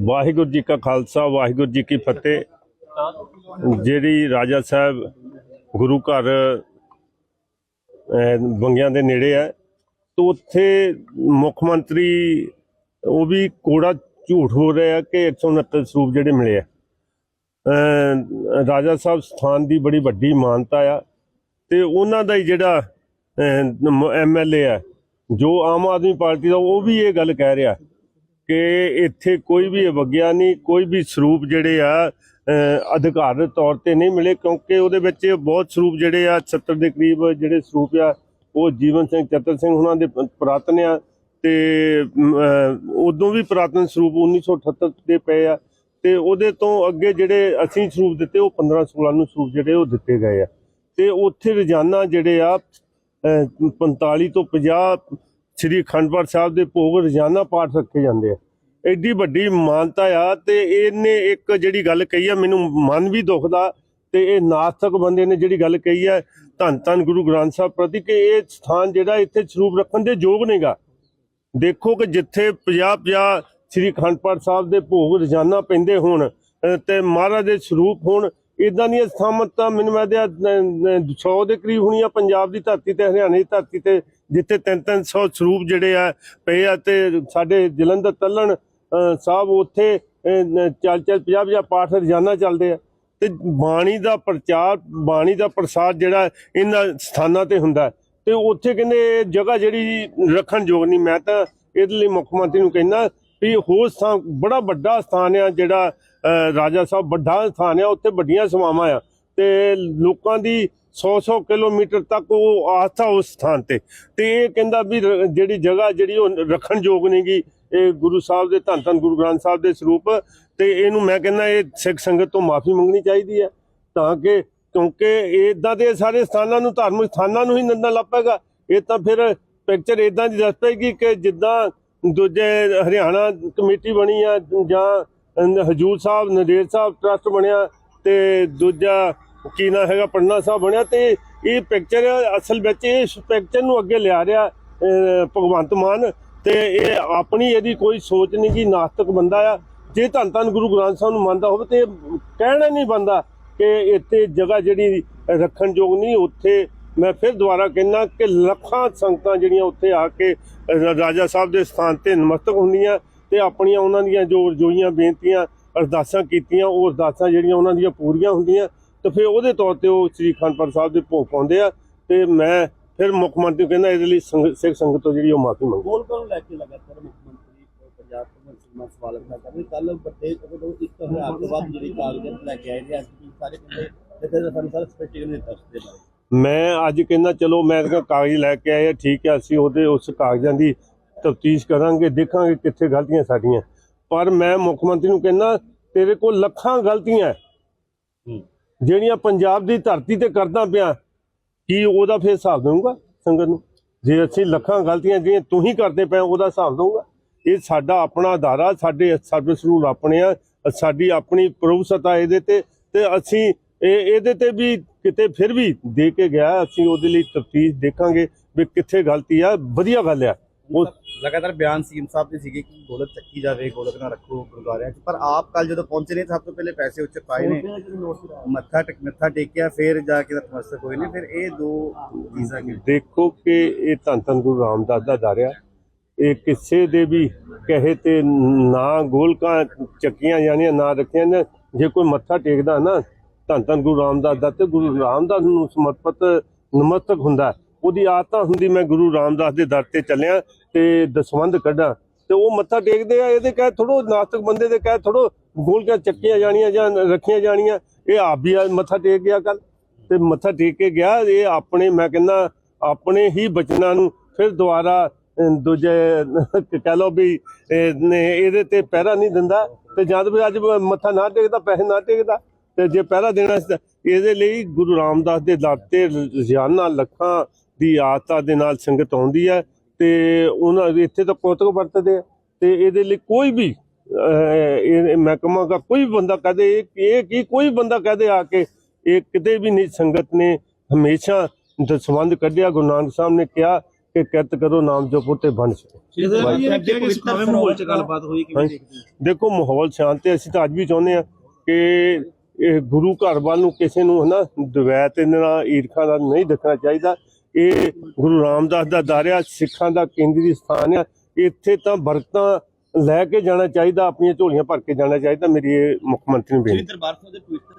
ਵਾਹਿਗੁਰੂ ਜੀ ਕਾ ਖਾਲਸਾ, ਵਾਹਿਗੁਰੂ ਜੀ ਕੀ ਫਤਿਹ। ਜਿਹੜੀ ਰਾਜਾ ਸਾਹਿਬ ਗੁਰੂ ਘਰ ਬੰਗਿਆਂ ਦੇ ਨੇੜੇ ਹੈ, ਤੋਂ ਉੱਥੇ ਮੁੱਖ ਮੰਤਰੀ, ਉਹ ਵੀ ਕੋੜਾ ਝੂਠ ਹੋ ਰਿਹਾ ਕਿ 169 ਸਰੂਪ ਜਿਹੜੇ ਮਿਲੇ ਆ। ਰਾਜਾ ਸਾਹਿਬ ਸਥਾਨ ਦੀ ਬੜੀ ਵੱਡੀ ਮਾਨਤਾ ਆ ਤੇ ਉਹਨਾਂ ਦਾ ਹੀ ਜਿਹੜਾ ਐਮਐਲਏ ਆ, ਜੋ ਆਮ ਆਦਮੀ ਪਾਰਟੀ ਦਾ, ਉਹ ਵੀ ਇਹ ਗੱਲ ਕਹਿ ਰਿਹਾ ਕਿ ਇੱਥੇ ਕੋਈ ਵੀ ਅਵਗਿਆ ਨਹੀਂ ਕੋਈ ਵੀ ਸਰੂਪ ਜਿਹੜੇ ਆ ਅਹ, ਅਧਿਕਾਰਤ ਤੌਰ ਤੇ ਨਹੀਂ ਮਿਲੇ ਕਿਉਂਕਿ ਉਹਦੇ ਵਿੱਚ ਬਹੁਤ ਸਰੂਪ ਜਿਹੜੇ ਆ 70 ਦੇ ਕਰੀਬ ਜਿਹੜੇ ਸਰੂਪ ਆ ਉਹ ਜੀਵਨ ਸਿੰਘ ਚਤਰ ਸਿੰਘ ਉਹਨਾਂ ਦੇ ਪ- ਪੁਰਾਤਨ ਆ ਤੇ ਉਦੋਂ ਵੀ ਪੁਰਾਤਨ ਸਰੂਪ 1978 ਦੇ ਪਏ ਆ ਤੇ ਉਹਦੇ ਤੋਂ ਅੱਗੇ ਜਿਹੜੇ ਅਸੀਂ ਸਰੂਪ ਦਿੱਤੇ ਉਹ 15 16 ਨੂੰ ਸਰੂਪ ਜਿਹੜੇ ਉਹ ਦਿੱਤੇ ਗਏ ਆ। ਤੇ ਉੱਥੇ ਰੋਜ਼ਾਨਾ ਜਿਹੜੇ ਆ ਅਹ, 45 ਤੋਂ 50 ਸ੍ਰੀ ਅਖੰਡ ਪਾਠ ਸਾਹਿਬ ਦੇ ਭੋਗ ਰੋਜ਼ਾਨਾ ਪਾਠ ਰੱਖੇ ਜਾਂਦੇ ਆ। ਐਡੀ ਵੱਡੀ ਮਾਨਤਾ ਆ ਤੇ ਇਹਨੇ ਇੱਕ ਜਿਹੜੀ ਗੱਲ ਕਹੀ ਆ, ਮੈਨੂੰ ਮਨ ਵੀ ਦੁਖਦਾ ਤੇ ਇਹ ਨਾਸਤਕ ਬੰਦੇ ਨੇ ਜਿਹੜੀ ਗੱਲ ਕਹੀ ਆ, ਧੰਨ ਧੰਨ ਗੁਰੂ ਗ੍ਰੰਥ ਸਾਹਿਬ ਪ੍ਰਤੀ ਕਿ ਇਹ ਸਥਾਨ ਜਿਹੜਾ ਇੱਥੇ ਸਰੂਪ ਰੱਖਣ ਦੇ ਯੋਗ ਨਹੀਂਗਾ ਦੇਖੋ ਕਿ ਜਿੱਥੇ 50 50 ਸ੍ਰੀ ਅਖੰਡ ਪਾਠ ਸਾਹਿਬ ਦੇ ਭੋਗ ਰੋਜ਼ਾਨਾ ਪੈਂਦੇ ਹੋਣ, ਅਹ ਤੇ ਮਹਾਰਾਜ ਦੇ ਸਰੂਪ ਹੋਣ ਇਦਾਂ ਦੀਆਂ ਸਥਾਮਤ ਤਾਂ ਮੈਨੂੰ ਮੈਂ 100 ਦੇ ਕਰੀਬ ਹੋਣੀਆਂ ਪੰਜਾਬ ਦੀ ਧਰਤੀ ਤੇ, ਹਰਿਆਣੇ ਦੀ ਧਰਤੀ ਤੇ, ਜਿੱਥੇ 3-300 ਸਰੂਪ ਜਿਹੜੇ ਆ, ਪਏ ਆ ਤੇ ਸਾਡੇ ਜਲੰਧਰ, ਤੱਲਣ ਸਾਹਿਬ ਉੱਥੇ ਚੱਲ ਚੱਲ 50-50 ਪਾਠ ਰੋਜ਼ਾਨਾ ਚੱਲਦੇ ਆ ਤੇ ਬਾਣੀ ਦਾ ਪ੍ਰਚਾਰ, ਬਾਣੀ ਦਾ ਪ੍ਰਸਾਰ ਜਿਹੜਾ ਇਹਨਾਂ ਸਥਾਨਾਂ ਤੇ ਹੁੰਦਾ ਹੈ। ਤੇ ਉੱਥੇ ਕਹਿੰਦੇ ਇਹ ਜਗ੍ਹਾ ਜਿਹੜੀ ਰੱਖਣ ਯੋਗ ਨਹੀਂ, ਮੈਂ ਤਾਂ ਇਹਦੇ ਲਈ ਮੁੱਖ ਮੰਤਰੀ ਨੂੰ ਕਹਿੰਦਾ ਵੀ ਹੋਰ ਸਥਾਨ, ਬੜਾ ਵੱਡਾ ਸਥਾਨ ਆ ਜਿਹੜਾ ਰਾਜਾ ਸਾਹਿਬ ਵੱਡਾ ਸਥਾਨ ਆ, ਉੱਥੇ ਵੱਡੀਆਂ ਸਮਾਵਾਂ ਆ। ਤੇ ਲੋਕਾਂ ਦੀ 100-100 ਕਿਲੋਮੀਟਰ ਤੱਕ ਉਹ ਆਸਥਾ ਉਸ ਸਥਾਨ ਤੇ। ਤੇ ਇਹ ਕਹਿੰਦਾ ਵੀ ਰ- ਜਿਹੜੀ ਜਗ੍ਹਾ ਜਿਹੜੀ ਉਹ ਰੱਖਣ ਯੋਗ ਨਹੀਂਗੀ ਇਹ ਗੁਰੂ ਸਾਹਿਬ ਦੇ ਧੰਨ ਧੰਨ ਗੁਰੂ ਗ੍ਰੰਥ ਸਾਹਿਬ ਦੇ ਸਰੂਪ। ਤੇ ਇਹਨੂੰ ਮੈਂ ਕਹਿੰਦਾ ਇਹ ਸਿੱਖ ਸੰਗਤ ਤੋਂ ਮਾਫੀ ਮੰਗਣੀ ਚਾਹੀਦੀ ਹੈ ਤਾਂ ਕਿ, ਕਿਉਂਕਿ ਇਦਾਂ ਦੇ ਸਾਰੇ ਸਥਾਨਾਂ ਨੂੰ, ਧਾਰਮਿਕ ਸਥਾਨਾਂ ਨੂੰ ਹੀ ਨੰਦਾ ਲੱਪੇਗਾ ਇਹ ਤਾਂ ਫਿਰ ਪਿਕਚਰ ਇਦਾਂ ਦੀ ਦੱਸ ਪਏਗੀ ਕਿ ਜਿੱਦਾਂ ਦੂਜੇ ਹਰਿਆਣਾ ਕਮੇਟੀ ਬਣੀ ਆ, ਜਾਂ ਹਜੂਰ ਸਾਹਿਬ, ਨਦੇੜ ਸਾਹਿਬ ਟਰਸਟ ਬਣਿਆ, ਤੇ ਦੂਜਾ ਕੀ ਨਾ ਹੈਗਾ, ਪੰਨਾ ਸਾਹਿਬ ਬਣਿਆ, ਤੇ ਇਹ ਪਿਕਚਰ ਅਸਲ ਵਿੱਚ ਇਸ ਪਿਕਚਰ ਨੂੰ ਅੱਗੇ ਲਿਆ ਰਿਹਾ ਭਗਵੰਤ ਮਾਨ, ਤੇ ਇਹ ਆਪਣੀ ਇਹਦੀ ਕੋਈ ਸੋਚ ਨਹੀਂ ਕਿ ਨਾਸਤਕ ਬੰਦਾ ਆ। ਜੇ ਧੰਨ ਧੰਨ ਗੁਰੂ ਗ੍ਰੰਥ ਸਾਹਿਬ ਨੂੰ ਮੰਨਦਾ ਹੋਵੇ, ਤੇ ਇਹ ਕਹਿਣਾ ਨਹੀਂ ਬੰਦਾ ਕਿ ਇੱਥੇ ਜਗ੍ਹਾ ਜਿਹੜੀ ਰੱਖਣ ਯੋਗ ਨਹੀਂ, ਉੱਥੇ ਮੈਂ ਫਿਰ ਦੁਬਾਰਾ ਕਹਿੰਦਾ ਕਿ ਲੱਖਾਂ ਸੰਗਤਾਂ ਜਿਹੜੀਆਂ ਉੱਥੇ ਆ ਕੇ ਰਾਜਾ ਸਾਹਿਬ ਦੇ ਸਥਾਨ ਤੇ ਨਮਸਤਕ ਹੁੰਦੀਆਂ ਤੇ ਆਪਣੀਆਂ ਉਹਨਾਂ ਦੀਆਂ ਜੋ ਰਜੋਈਆਂ ਬੇਨਤੀਆਂ, ਅਰਦਾਸਾਂ ਕੀਤੀਆਂ, ਉਹ ਅਰਦਾਸਾਂ ਜਿਹੜੀਆਂ ਉਹਨਾਂ ਦੀਆਂ ਪੂਰੀਆਂ ਹੁੰਦੀਆਂ, ਤੇ ਫਿਰ ਉਹਦੇ ਤੌਰ ਤੇ ਉਹ ਸ੍ਰੀ ਅਖੰਡ ਸਾਹਿਬ ਦੇ ਭੋਗ ਪਾਉਂਦੇ ਆ, ਤੇ ਮੈਂ ਫਿਰ ਮੁੱਖ ਮੰਤਰੀ ਨੂੰ ਕਹਿੰਦਾ ਇਹਦੇ ਲਈ ਸੰਗ- ਸਿੱਖ ਸੰਗਤ ਤੋਂ ਜਿਹੜੀ ਉਹ ਮਾਫੀ ਮੰਗੋ। ਗੋਲ ਨੂੰ ਲੈ ਕੇ ਲਗਾਤਾਰ ਮੁੱਖ ਮੰਤਰੀ, ਪੰਜਾਬ ਤੋਂ ਮਨਸੂਮਾ ਸਵਾਲ ਕਰਦਾ ਵੀ ਕੱਲ ਵੱਡੇ ਜਦੋਂ ਇੱਕ ਹਜ਼ਾਰ ਤੋਂ ਵੱਧ ਜਿਹੜੀ ਕਾਗਜ਼ਾਤ ਲੈ ਕੇ ਆਏ ਨੇ, ਅੱਜ ਸਾਰੇ ਕਹਿੰਦੇ ਜਿੱਥੇ ਸਾਨੂੰ ਸਾਰਾ ਸਪੈਸ਼ਲ ਨੇ ਦੱਸਦੇ ਬਾਰੇ। ਮੈਂ ਅੱਜ ਕਹਿੰਦਾ ਚਲੋ ਮੈਂ ਤਾਂ ਕਾਗਜ਼ ਲੈ ਕੇ ਆਇਆ ਠੀਕ ਹੈ ਅਸੀਂ ਉਹਦੇ ਉਸ ਕਾਗਜ਼ਾਂ ਦੀ ਤਫਤੀਸ਼ ਕਰਾਂਗੇ ਦੇਖਾਂਗੇ ਕਿੱਥੇ ਗਲਤੀਆਂ ਸਾਡੀਆਂ। ਪਰ ਮੈਂ ਮੁੱਖ ਮੰਤਰੀ ਨੂੰ ਕਹਿੰਦਾ ਤੇਰੇ ਕੋਲ ਲੱਖਾਂ ਗਲਤੀਆਂ ਜਿਹੜੀਆਂ ਪੰਜਾਬ ਦੀ ਧਰਤੀ ਤੇ ਕਰਦਾ ਪਿਆ ਕੀ ਉਹਦਾ ਫੇਰ ਹਿਸਾਬ ਦਊਂਗਾ ਸੰਗਤ ਨੂੰ? ਜੇ ਅਸੀਂ ਲੱਖਾਂ ਗਲਤੀਆਂ ਜਿਹੜੀਆਂ ਤੂੰ ਹੀ ਕਰਦੇ ਪਏ ਉਹਦਾ ਹਿਸਾਬ ਦਊਂਗਾ। ਇਹ ਸਾਡਾ ਆਪਣਾ ਅਦਾਰਾ ਸਾਡੇ ਸਰਵਿਸ ਰੂਲ ਆਪਣੇ ਆ ਸਾਡੀ ਆਪਣੀ ਪ੍ਰਭੂਸਤਾ ਇਹਦੇ ਤੇ ਤੇ ਅਸੀਂ ਇਹ ਇਹਦੇ ਤੇ ਵੀ ਕਿਤੇ ਫਿਰ ਵੀ ਦੇ ਕੇ ਗਿਆ ਅਸੀਂ ਉਹਦੇ ਲਈ ਤਫਤੀਸ਼ ਦੇਖਾਂਗੇ ਵੀ ਕਿੱਥੇ ਗਲਤੀ ਆ ਵਧੀਆ ਗੱਲ ਆ। ਉਹ ਲਗਾਤਾਰ ਬਿਆਨ ਸੀਐਮ ਸਾਹਿਬ ਦੇ ਸੀਗੇ ਕਿ ਗੋਲਕ ਚੱਕੀ ਜਾਵੇ ਗੋਲਕ ਨਾ ਰੱਖੋ ਗੁਰਦੁਆਰਿਆਂ 'ਚ। ਪਰ ਆਪ ਕੱਲ ਜਦੋਂ ਪਹੁੰਚੇ ਨੇ ਤਾਂ ਸਭ ਤੋਂ ਪਹਿਲੇ ਪੈਸੇ ਉੱਚ ਪਾਏ ਨੇ। ਮੱਥਾ ਟੇਕ ਮੱਥਾ ਟੇਕਿਆ ਫਿਰ ਜਾ ਕੇ ਨਤਮਸਤਕ ਹੋਏ ਨੇ ਫਿਰ ਇਹ ਦੋ ਚੀਜ਼ਾਂ ਕਿ ਦੇਖੋ ਕਿ ਇਹ ਧੰਨ ਧੰਨ ਗੁਰੂ ਰਾਮਦਾਸ ਦਾ ਦਾਰਿਆ। ਇਹ ਕਿਸੇ ਦੇ ਵੀ ਕਹੇ ਤੇ ਨਾ ਗੋਲਕਾਂ ਚੱਕੀਆਂ ਜਾਣੀਆਂ ਨਾ ਰੱਖੀਆਂ ਨੇ ਜੇ ਕੋਈ ਮੱਥਾ ਟੇਕਦਾ ਨਾ ਧੰਨ ਧੰਨ ਗੁਰੂ ਰਾਮਦਾਸ ਦਾ ਤੇ ਗੁਰੂ ਰਾਮਦਾਸ ਨੂੰ ਸਮਰਪਿਤ ਨਮਸਤਕ ਹੁੰਦਾ ਉਹਦੀ ਆਦਤ ਹੁੰਦੀ ਮੈਂ ਗੁਰੂ ਰਾਮਦਾਸ ਦੇ ਦਰ ਤੇ ਚੱਲਿਆ ਤੇ ਦਸਵੰਧ ਕੱਢਾਂ। ਤੇ ਉਹ ਮੱਥਾ ਟੇਕਦੇ ਆ, ਇਹਦੇ ਕਹੇ ਥੋੜੋ ਨਾਸਤਕ ਬੰਦੇ ਦੇ ਕਹੇ ਥੋੜੋ ਗੋਲਕਾਂ ਚੱਕੀਆਂ ਜਾਣੀਆਂ ਜਾਂ ਰੱਖੀਆਂ ਜਾਣੀਆਂ, ਇਹ ਆਪ ਵੀ ਆ, ਮੱਥਾ ਟੇਕ ਗਿਆ ਕੱਲ ਤੇ ਮੱਥਾ ਟੇਕ ਕੇ ਗਿਆ, ਇਹ ਆਪਣੇ, ਮੈਂ ਕਹਿੰਦਾ, ਆਪਣੇ ਹੀ ਬਚਨਾਂ ਨੂੰ ਫਿਰ ਦੁਬਾਰਾ ਦੂਜੇ, ਕਹਿ ਲਓ ਵੀ, ਇਹ ਇਹਦੇ ਤੇ ਪਹਿਰਾ ਨਹੀਂ ਦਿੰਦਾ। ਤੇ ਜਦ ਵੀ ਅੱਜ ਮੱਥਾ ਨਾ ਟੇਕਦਾ, ਪੈਸੇ ਨਾ ਟੇਕਦਾ ਤੇ ਜੇ ਪਹਿਰਾ ਦੇਣਾ ਇਹਦੇ ਲਈ ਗੁਰੂ ਰਾਮਦਾਸ ਦੇ ਦਰ ਤੇ ਰੋਜ਼ਾਨਾ ਲੱਖਾਂ ਦੀ ਆਸਥਾ ਦੇ ਨਾਲ ਸੰਗਤ ਆਉਂਦੀ ਹੈ ਤੇ ਉਹਨਾਂ ਦੇ ਇੱਥੇ ਤਾਂ ਕੋਤਕ ਵਰਤਦੇ ਆ ਤੇ ਇਹਦੇ ਲਈ ਕੋਈ ਵੀ ਇਹ ਮੈਂ ਕਹਾਂਗਾ ਕੋਈ ਵੀ ਬੰਦਾ ਕਹਦੇ ਇਹ ਕੀ ਕੋਈ ਬੰਦਾ ਕਹਦੇ ਆ ਕੇ ਇਹ ਕਿਤੇ ਵੀ ਨਹੀਂ ਸੰਗਤ ਨੇ ਹਮੇਸ਼ਾ ਦਸਵੰਦ ਕੱਢਿਆ ਗੁਰੂ ਨਾਨਕ ਸਾਹਿਬ ਨੇ ਕਿਹਾ ਕਿ ਕਿਰਤ ਕਰੋ ਨਾਮ ਜਪੋ ਤੇ ਬਣ ਸਕੋ ਇਹਦੇ ਨਾਲ ਇਹ ਕਿ ਪਵਿੱਤਰ ਮਾਹੌਲ ਚ ਗੱਲਬਾਤ ਹੋਈ ਕਿਵੇਂ ਹਾਂਜੀ। ਦੇਖਦੇ ਹੋ? ਦੇਖੋ ਮਾਹੌਲ ਸ਼ਾਂਤ ਹੈ ਅਸੀਂ ਤਾਂ ਅੱਜ ਵੀ ਚਾਹੁੰਦੇ ਆ ਕਿ ਇਹ ਗੁਰੂ ਘਰ ਵੱਲ ਨੂੰ ਕਿਸੇ ਨੂੰ ਹਨਾ ਦਵੈਤ ਨਾਲ ਈਰਖਾ ਦਾ ਨਹੀਂ ਦੇਖਣਾ ਚਾਹੀਦਾ। ਇਹ ਗੁਰੂ ਰਾਮਦਾਸ ਦਾ ਦਾਰਿਆ ਸਿੱਖਾਂ ਦਾ ਕੇਂਦਰੀ ਸਥਾਨ ਆ। ਇੱਥੇ ਤਾਂ ਬਰਕਤਾਂ ਲੈ ਕੇ ਜਾਣਾ ਚਾਹੀਦਾ, ਆਪਣੀਆਂ ਝੋਲੀਆਂ ਭਰ ਕੇ ਜਾਣਾ ਚਾਹੀਦਾ, ਮੇਰੀ ਇਹ ਮੁੱਖ ਮੰਤਰੀ ਨੂੰ ਬੇਨਤੀ। ਦਰਬਾਰ ਸਾਹਿਬ ਦੇ ਪਵਿੱਤਰ